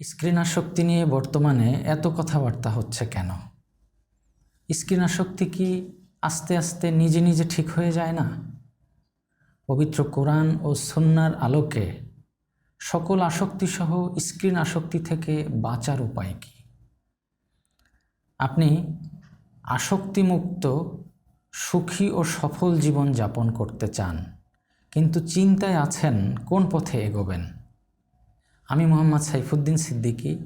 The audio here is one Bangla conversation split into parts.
স্ক্রিন আসক্তি নিয়ে বর্তমানে এত কথাবার্তা হচ্ছে কেন? স্ক্রিন আসক্তি কি আস্তে আস্তে নিজে নিজে ঠিক হয়ে যায় না? পবিত্র কোরআন ও সন্ন্যার আলোকে সকল আসক্তিসহ স্ক্রিন আসক্তি থেকে বাঁচার উপায় কি? আপনি আসক্তিমুক্ত, সুখী ও সফল জীবন যাপন করতে চান, কিন্তু চিন্তায় আছেন কোন পথে এগোবেন? আমি মোহাম্মদ সাইফুদ্দিন সিদ্দিকী।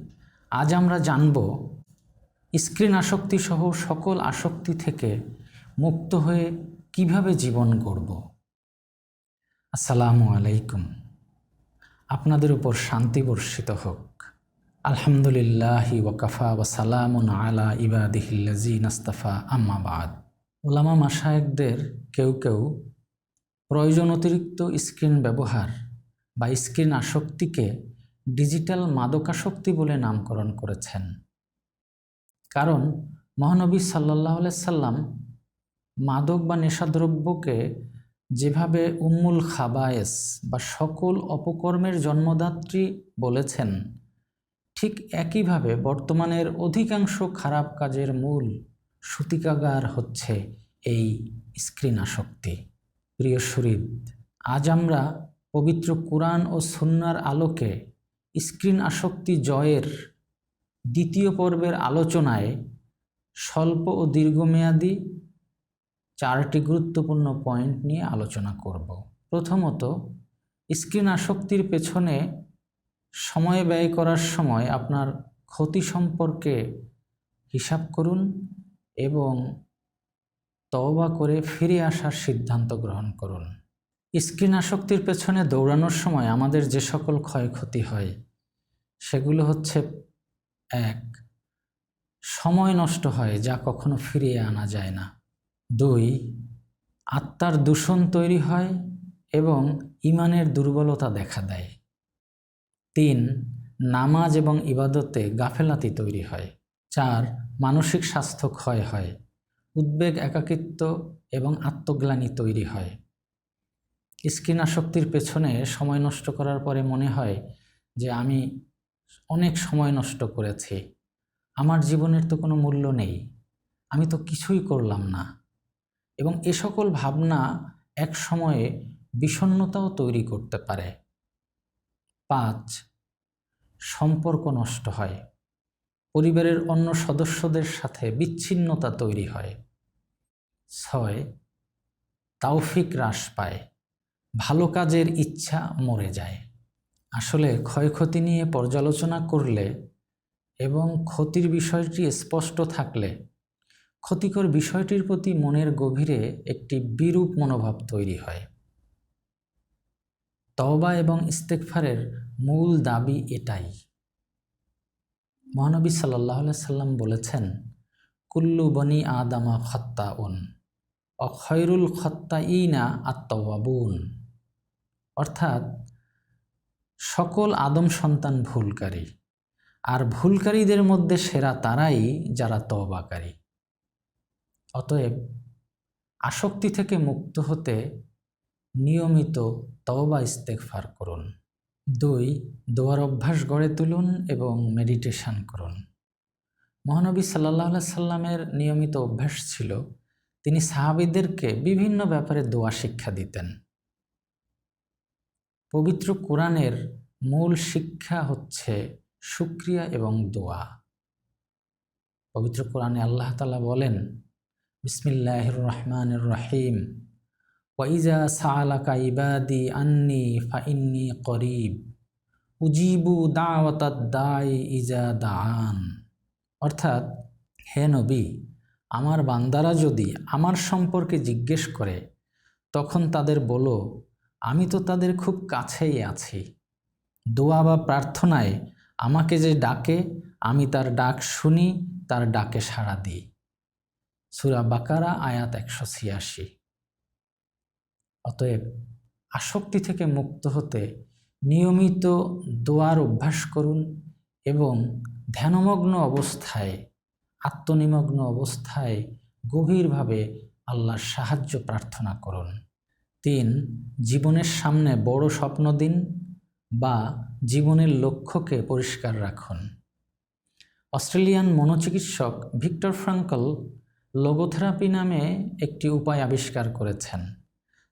আজ আমরা জানব স্ক্রিন আসক্তি সহ সকল আসক্তি থেকে মুক্ত হয়ে কীভাবে জীবন গড়ব। আসসালামু আলাইকুম। আপনাদের উপর শান্তি বর্ষিত হোক। আলহামদুলিল্লাহি ওয়াকাফা ওয়াসালামুন আলা ইবাদিহিল্লাজি নাস্তাফা আম্মাবাদ ওলামা মাসায়েকদের কেউ কেউ প্রয়োজন অতিরিক্ত স্ক্রিন ব্যবহার বা স্ক্রিন আসক্তিকে ডিজিটাল মাদকাসক্তি বলে নামকরণ করেছেন। কারণ মহানবী সাল্লাহ সাল্লাম মাদক বা নেশাদ্রব্যকে যেভাবে উম্মুল খাবায়েস বা সকল অপকর্মের জন্মদাত্রী বলেছেন, ঠিক একইভাবে বর্তমানের অধিকাংশ খারাপ কাজের মূল সূতিকাগার হচ্ছে এই স্ক্রিন আসক্তি প্রিয় শরীদ আজ আমরা পবিত্র কোরআন ও সুন্নার আলোকে স্ক্রিন আসক্তি জয়ের দ্বিতীয় পর্বের আলোচনায় স্বল্প ও দীর্ঘমেয়াদী চারটি গুরুত্বপূর্ণ পয়েন্ট নিয়ে আলোচনা করব। প্রথমত, স্ক্রিন আসক্তির পেছনে সময় ব্যয় করার সময় আপনার ক্ষতি সম্পর্কে হিসাব করুন এবং তওবা করে ফিরে আসার সিদ্ধান্ত গ্রহণ করুন। স্ক্রিন আসক্তির পেছনে দৌড়ানোর সময় আমাদের যে সকল ক্ষয়ক্ষতি হয়, সেগুলো হচ্ছে, এক, সময় নষ্ট হয় যা কখনো ফিরিয়ে আনা যায় না। দুই, আত্মার দূষণ তৈরি হয় এবং ইমানের দুর্বলতা দেখা দেয়। তিন, নামাজ এবং ইবাদতে গাফেলাতি তৈরি হয়। চার, মানসিক স্বাস্থ্য ক্ষয় হয়। উদ্বেগ, একাকিত্ব এবং আত্মগ্লানি তৈরি হয়। স্ক্রিন আসক্তির পেছনে সময় নষ্ট করার পরে মনে হয় যে আমি অনেক সময় নষ্ট করেছি। আমার জীবনের তো কোনো মূল্য নেই। আমি তো কিছুই করলাম না। এবং এ সকল ভাবনা এক সময়ে বিষণ্নতাও তৈরি করতে পারে। পাঁচ, সম্পর্ক নষ্ট হয়। পরিবারের অন্য সদস্যদের সাথে বিচ্ছিন্নতা তৈরি হয়। ছয়, তাওফিক হ্রাস পায়। ভালো কাজের ইচ্ছা মরে যায়। আসলে ক্ষয়ক্ষতি নিয়ে পর্যালোচনা করলে এবং ক্ষতির বিষয়টি স্পষ্ট থাকলে ক্ষতিকর বিষয়টির প্রতি মনের গভীরে একটি বিরূপ মনোভাব তৈরি হয়। তওবা এবং ইস্তেকফারের মূল দাবি এটাই। মহানবী সাল্লাহ সাল্লাম বলেছেন, কুল্লু বনি আদামা খত্তা উন অখয়রুল খত্তা ইনা আত্মবাবুন অর্থাৎ সকল আদম সন্তান ভুলকারী আর ভুলকারীদের মধ্যে সেরা তারাই যারা তবাকারী অতএব আসক্তি থেকে মুক্ত হতে নিয়মিত তওবা ইস্তেকফার করুন। দুই, দোয়ার অভ্যাস গড়ে তুলুন এবং মেডিটেশন করুন। মহানবী সাল্লাহ সাল্লামের নিয়মিত অভ্যাস ছিল, তিনি সাহাবিদেরকে বিভিন্ন ব্যাপারে দোয়া শিক্ষা দিতেন। পবিত্র কোরআনের মূল শিক্ষা হচ্ছে সুক্রিয়া এবং দোয়া। পবিত্র কোরআনে আল্লাহ তালা বলেন বিসমিল্লাহ রহমান রহিম। ওয়াইজা সালাকা ইবাদি আন্নি ফাইন্নি করিব। উজিবু দাওয়াতাদ দাই ইজা দান অর্থাৎ, হে নবী, আমার বান্দারা যদি আমার সম্পর্কে জিজ্ঞেস করে, তখন তাদের বলো আমি তো তাদের খুব কাছেই আছি। দোয়া বা প্রার্থনায় আমাকে যে ডাকে, আমি তার ডাক শুনি, তার ডাকে সাড়া দিই। সুরা বাকারা, আয়াত একশো ছিয়াশি। অতএব আসক্তি থেকে মুক্ত হতে নিয়মিত দোয়ার অভ্যাস করুন এবং ধ্যানমগ্ন অবস্থায়, আত্মনিমগ্ন অবস্থায় গভীরভাবে আল্লাহর সাহায্য প্রার্থনা করুন। তিন, জীবনের সামনে বড় স্বপ্ন দিন বা জীবনের লক্ষ্যকে পরিষ্কার রাখুন। অস্ট্রেলিয়ান মনোচিকিৎসক ভিক্টর ফ্রাঙ্কল লোগোথেরাপি নামে একটি উপায় আবিষ্কার করেছেন,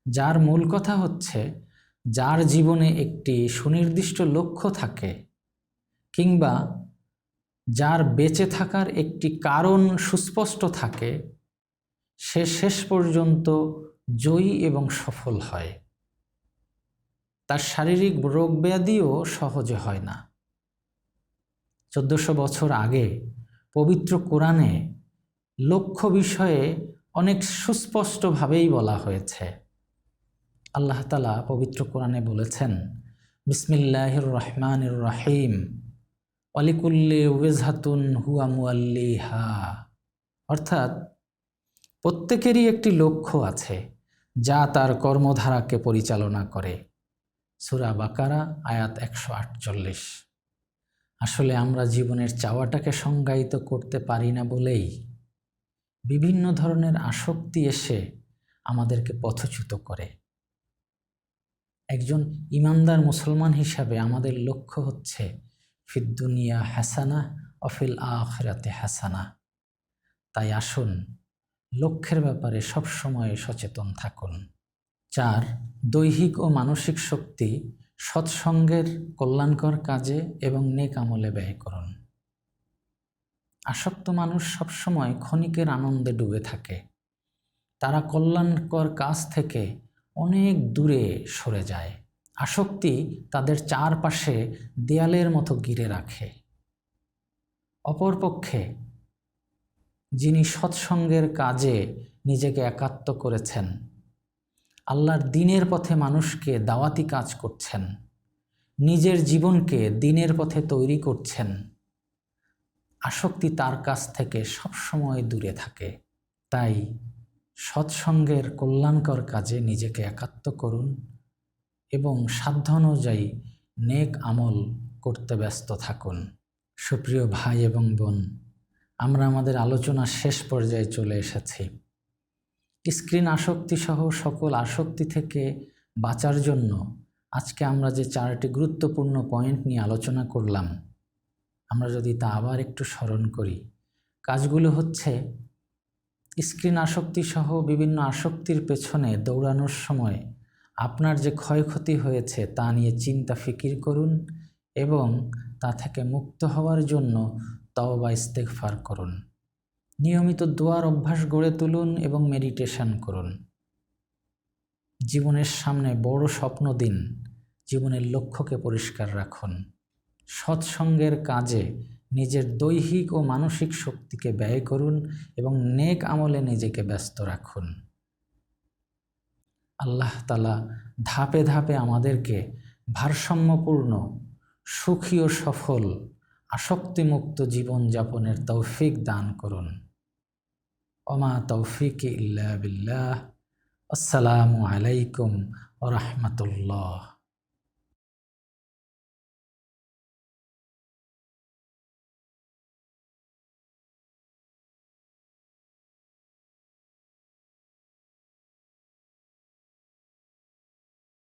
যার মূল কথা হচ্ছে যার জীবনে একটি সুনির্দিষ্ট লক্ষ্য থাকে কিংবা যার বেঁচে থাকার একটি কারণ সুস্পষ্ট থাকে, সে শেষ পর্যন্ত জয়ী এবং সফল হয়। তার শারীরিক রোগ ব্যাধিও সহজে হয় না। চোদ্দশো বছর আগে পবিত্র কোরআনে লক্ষ্য বিষয়ে অনেক সুস্পষ্টভাবেই বলা হয়েছে। আল্লাহ তালা পবিত্র কোরআনে বলেছেন, বিসমিল্লাহির রহমানির রাহিম। অলিকুল্লি ওয়েজহাতুন হুয়া মুআল্লিহা অর্থাৎ প্রত্যেকেরই একটি লক্ষ্য আছে। যা তার কর্মধারাকে পরিচালনা করে। সুরা বাকারা, আয়াত একশো আটচল্লিশ। আসলে আমরা জীবনের চাওয়াটাকে সংজ্ঞায়িত করতে পারি না বলেই বিভিন্ন ধরনের আসক্তি এসে আমাদেরকে পথচ্যুত করে। একজন ইমানদার মুসলমান হিসাবে আমাদের লক্ষ্য হচ্ছে ফিদ্দুনিয়া হাসানা অফিল আখরাতে হাসানা। তাই আসুন লক্ষ্যের ব্যাপারে সবসময় সচেতন থাকুন। চার, দৈহিক ও মানসিক শক্তি সৎসঙ্গের কল্যাণকর কাজে এবং নেক আমলে ব্যয় করুন। আসক্ত মানুষ সবসময় ক্ষণিকের আনন্দে ডুবে থাকে। তারা কল্যাণকর কাজ থেকে অনেক দূরে সরে যায়। আসক্তি তাদের চারপাশে দেয়ালের মতো ঘিরে রাখে। অপরপক্ষে যিনি সৎসঙ্গের কাজে নিজেকে একাত্ম করেছেন। আল্লাহর দিনের পথে মানুষকে দাওয়াতি কাজ করছেন। নিজের জীবনকে দিনের পথে তৈরি করছেন। আসক্তি তার কাছ থেকে সবসময় দূরে থাকে। তাই সৎসঙ্গের কল্যাণকর কাজে নিজেকে একাত্ম করুন এবং সাধ্য অনুযায়ী নেক আমল করতে ব্যস্ত থাকুন। সুপ্রিয় ভাই এবং বোন আমরা আমাদের আলোচনার শেষ পর্যায়ে চলে এসেছি। স্ক্রিন আসক্তি সহ সকল আসক্তি থেকে বাঁচার জন্য আজকে আমরা যে চারটি গুরুত্বপূর্ণ পয়েন্ট নিয়ে আলোচনা করলাম, আমরা যদি তা আবার একটু স্মরণ করি। কাজগুলো হচ্ছে, স্ক্রিন আসক্তি সহ বিভিন্ন আসক্তির পেছনে দৌড়ানোর সময় আপনার যে ক্ষয়ক্ষতি হয়েছে তা নিয়ে চিন্তা ফিকির করুন এবং তা থেকে মুক্ত হওয়ার জন্য তওবা ইস্তেগফার করুন। নিয়মিত দোয়ার অভ্যাস গড়ে তুলুন এবং মেডিটেশন করুন। জীবনের সামনে বড় স্বপ্ন দিন। জীবনের লক্ষ্যকে পরিষ্কার রাখুন। সৎসঙ্গের কাজে নিজের দৈহিক ও মানসিক শক্তিকে ব্যয় করুন এবং নেক আমলে নিজেকে ব্যস্ত রাখুন। আল্লাহ তালা ধাপে ধাপে আমাদেরকে ভারসাম্যপূর্ণ, সুখী ও সফল আসক্তিমুক্ত জীবনযাপনের তৌফিক দান করুন। ওমা তৌফিক ইল্লা বিল্লাহ। আসসালামু আলাইকুম ও রহমতুল্লাহ।